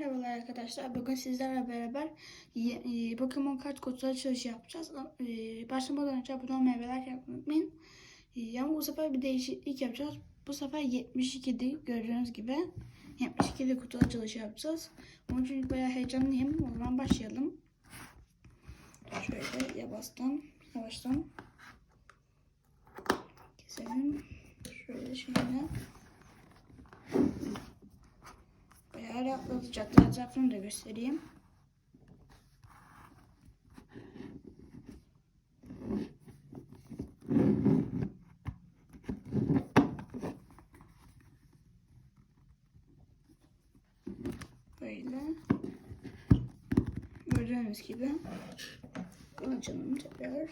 Merhabalar arkadaşlar. Bugün sizlerle beraber e, Pokemon kart kutusu açılışı yapacağız. E, Başlamadan önce abone olmayı ve. E, Ama bu sefer bir değişiklik yapacağız. Bu sefer 72'di gördüğünüz gibi. 72'de kutu açılışı yapacağız. Onun için bayağı heyecanlıyım. O zaman başlayalım. Şöyle yavaştan, yavaştan keselim. Şöyle şöyle. Bayağı rahatlatacak. Etrafını da göstereyim. Böyle. Gördüğünüz gibi. Açalım tekrar.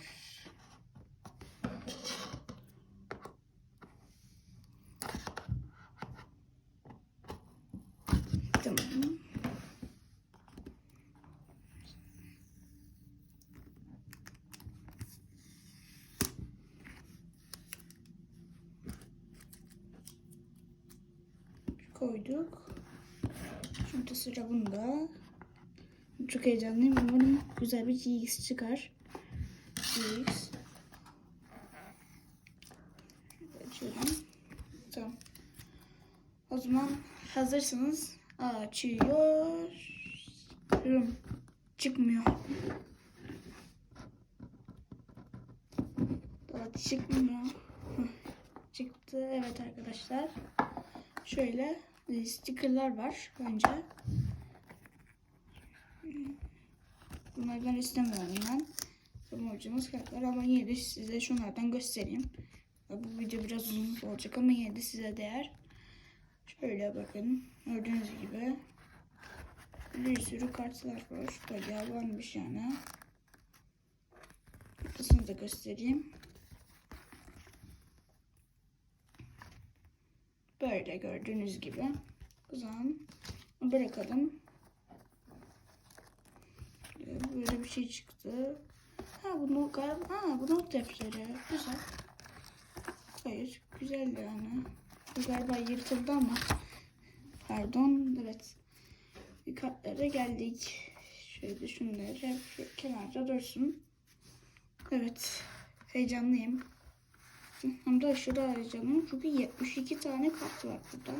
Tamam. Koyduk. Şimdi sıra bunda. Çok heyecanlıyım. Umarım güzel bir GX çıkar. GX. Açıyorum. Tamam. O zaman hazırsanız açıyorum. Çıkmıyor. Daha çıkmıyor. Çıktı. Evet arkadaşlar. Şöyle stickerlar var önce. Bunları ben istemiyorum ben. Samurcumuz kartlar ama yine de size şunlardan göstereyim. Bu video biraz uzun olacak ama yine de size değer. Şöyle bakın. Gördüğünüz gibi. Bir sürü kartlar var. Bayağı varmış yani. Kısmını da göstereyim. Böyle gördüğünüz gibi. O zaman bırakalım. Böyle bir şey çıktı. Ha bunu galiba ha bu not defteri. Güzel. Hayır güzel yani. Bu galiba yırtıldı ama. Pardon evet. Kartlara geldik. Şöyle şunları şu kenarda dursun. Evet. Heyecanlıyım. Hem de aşırı heyecanlıyım. Çünkü 72 tane kart var burada.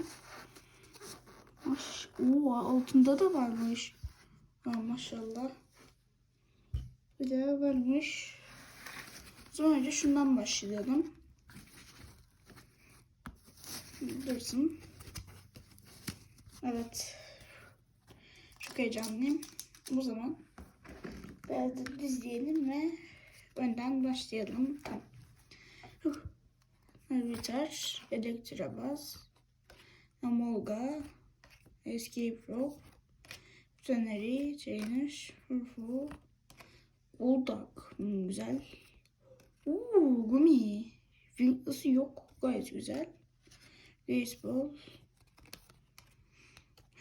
Maş Oo, altında da varmış. Ha, maşallah. Bir de varmış. Zaman önce şundan başlayalım. Dursun. Evet. Çok heyecanlıyım. O zaman biraz da ve önden başlayalım. Tamam. Gitar, Elektrabaz, Amolga, Escape Rope, Töneri, Trainer, Furfu, Bulldog. Hmm, güzel. Uuu, gumi. Winkless'ı yok. Gayet güzel. Baseball.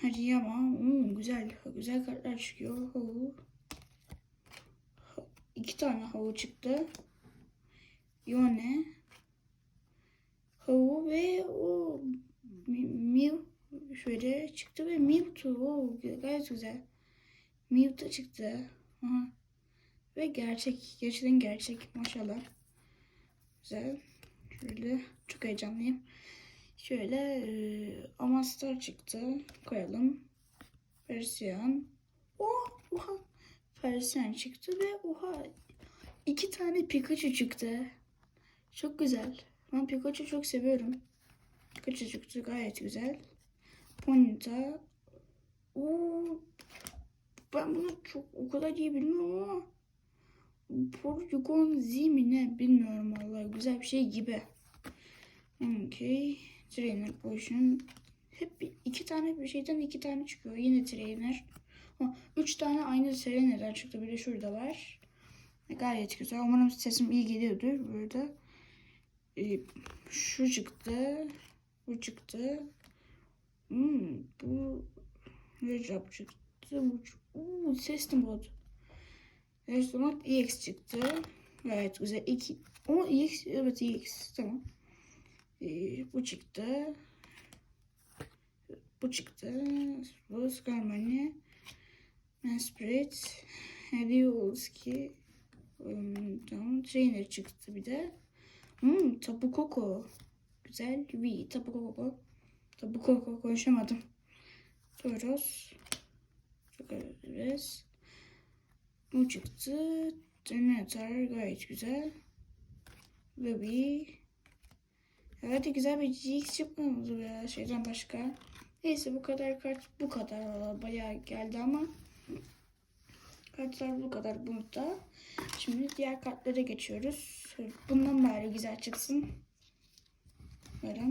Hariyama. Hmm, güzel. Güzel kartlar çıkıyor. Havu. İki tane havu çıktı. Yone. Havu ve o Mew şöyle çıktı ve Mewtwo. O, gayet güzel. Mewtwo çıktı. Aha. Ve gerçek. Gerçekten gerçek. Maşallah. Güzel. Şöyle çok heyecanlıyım. Şöyle e, Amastar çıktı. Koyalım. Persiyan. Oh, oha. Persiyan çıktı ve oha. iki tane Pikachu çıktı. Çok güzel. Ben Pikachu çok seviyorum. Çıktı gayet güzel. Ponyta. Oo, ben bunu çok o kadar iyi bilmiyorum ama Porygon Z mi ne bilmiyorum vallahi güzel bir şey gibi. Okay. Trainer Potion. Hep iki tane bir şeyden iki tane çıkıyor. Yine trainer. Ha, üç tane aynı trainer'dan çıktı. Bir de şurada var. Gayet güzel. Umarım sesim iyi geliyordur burada. Ee, şu çıktı. Bu çıktı. Hmm, bu Recep çıktı. Bu Uuu sesli mod. Restoran EX çıktı. Gayet güzel. İki. O EX evet EX tamam. Ee, bu çıktı. Bu çıktı. Bu Skarmani. Manspirit. Heliolski. Um, tamam. Trainer çıktı bir de. Hmm, Tapu Koko. Güzel. V. Tapu Koko. Tapu Koko konuşamadım. Toros. Çok Bu çıktı. Denetar gayet güzel. Ruby. Evet güzel bir GX çıkmadı ya şeyden başka. Neyse bu kadar kart bu kadar bayağı geldi ama kartlar bu kadar burada. Şimdi diğer kartlara geçiyoruz. Bundan bari güzel çıksın. Böyle.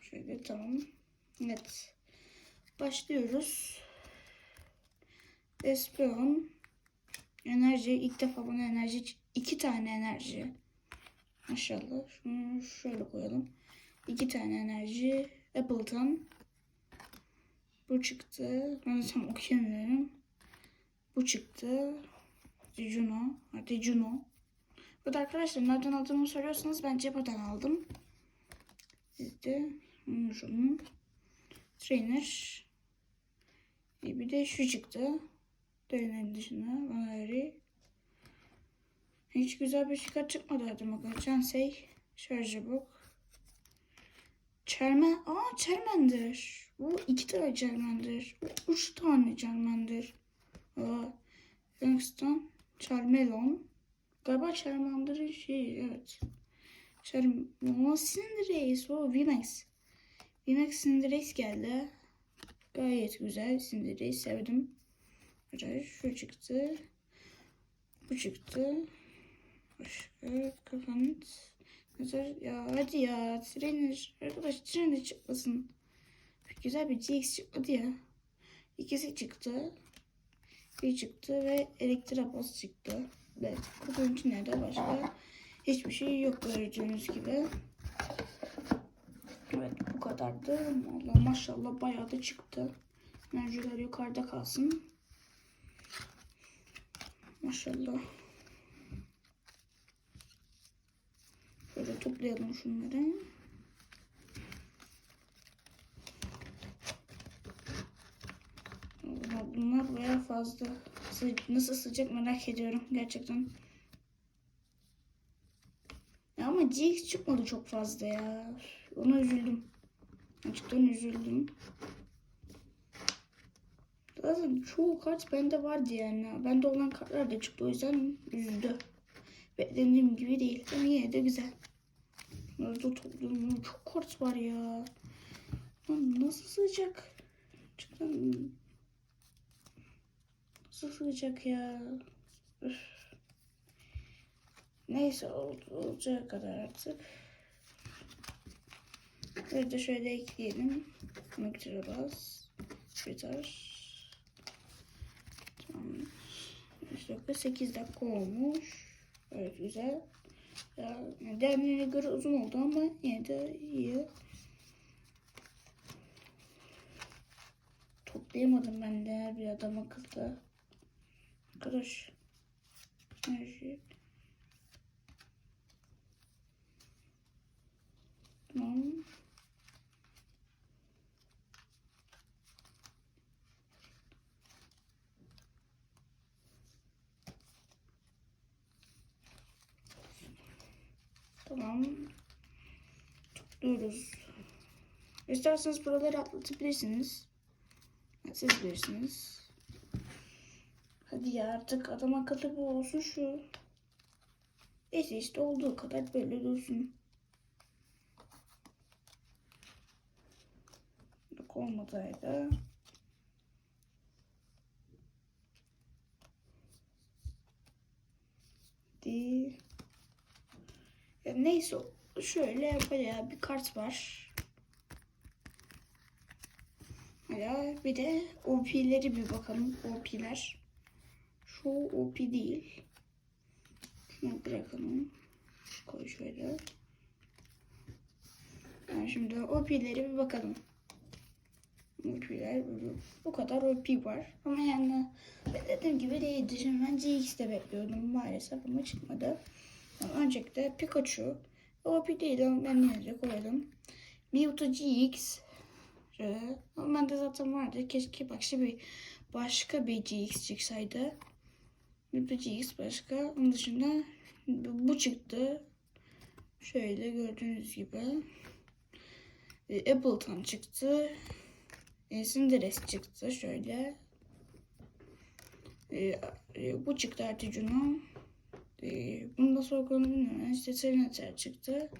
Şöyle tamam. Evet. Başlıyoruz. Espion. Enerji. ilk defa bana enerji. iki tane enerji. Maşallah. Şunu şöyle koyalım. İki tane enerji. Appleton. Bu çıktı. Ben tam okuyamıyorum. Bu çıktı. Juno. Hadi Juno. Bu da arkadaşlar nereden aldığımı soruyorsanız ben Cepa'dan aldım. Siz de. Trainer. E, bir de şu çıktı. Dönenin dışına. Bana hiç güzel bir çıkar çıkmadı hadi bakalım. Chansey. Şarjı. Çermen. Aa çermendir. Bu iki tane çermendir. Bu üç tane çermendir. Langston. Charmelon. Galiba Charmander'ın şey evet. Charmelon Cinderace. O VMAX. VMAX Cinderace geldi. Gayet güzel. Cinderace sevdim. Acayip şu çıktı. Bu çıktı. Başka kafanız. Nazar ya hadi ya trainer arkadaş trainer çıkmasın. Güzel bir GX çıkmadı ya. İkisi çıktı. Bir çıktı ve elektrabos çıktı. Evet kutunun içinde başka hiçbir şey yok gördüğünüz gibi. Evet bu kadardı. Allah maşallah bayağı da çıktı. Enerjiler yukarıda kalsın. Maşallah. Şöyle toplayalım şunları. Bunlar baya fazla. Sı- Nasıl sıcak merak ediyorum gerçekten. Ya ama GX çıkmadı çok fazla ya. Ona üzüldüm. Gerçekten üzüldüm. Zaten çoğu kart bende vardı yani. Bende olan kartlar da çıktı o yüzden üzüldü. Beklediğim gibi değil ama yine de güzel. Nerede topluyorum? Çok kart var ya. Lan nasıl sığacak? Gerçekten nasıl sığacak ya? Üf. Neyse olacağı kadar artık. Bir de şöyle ekleyelim. Noktada bas. Yeter. Tamam. 5 dakika 8 dakika olmuş. Evet güzel. Ya, diğerlerine göre uzun oldu ama yine de iyi. Toplayamadım ben de bir adam akıllı. Arkadaş. Enerji. Tamam. Tamam. Topluyoruz. İsterseniz buraları atlatabilirsiniz. Siz bilirsiniz. Hadi ya artık adam akıllı bu olsun şu. Neyse işte olduğu kadar böyle dursun. Yok olmadaydı. Hadi. Ya neyse şöyle bayağı bir kart var. Ya bir de OP'leri bir bakalım. OP'ler. Şu OP değil. Şunu bırakalım. Koy şöyle. Yani şimdi OP'leri bir bakalım. OP'ler bu kadar OP var. Ama yani beklediğim gibi değildi. Şimdi ben GX'de bekliyordum maalesef ama çıkmadı. Ama öncelikle Pikachu. OP değil ama ben de koyalım. Mewtwo GX. Şöyle. Ama bende zaten vardı. Keşke başka bir başka bir GX çıksaydı. GX başka. Onun dışında bu çıktı. Şöyle gördüğünüz gibi. E, Appleton çıktı. E, Cinderes çıktı. Şöyle. E, e, bu çıktı Articuno. E, bunu da sorgulamı bilmiyorum. İşte Serenater çıktı.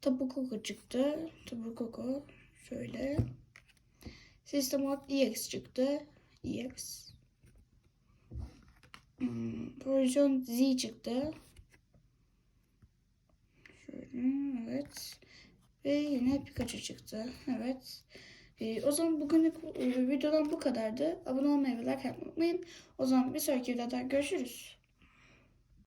Tapu Koko çıktı. Tapu Koko. Şöyle. System Up EX çıktı. EX. Hmm, Provision Z çıktı. Şöyle evet. Ve yine Pikachu çıktı. Evet. Ee, o zaman bugünlük e, videodan bu kadardı. Abone olmayı ve like atmayı unutmayın. O zaman bir sonraki videoda görüşürüz.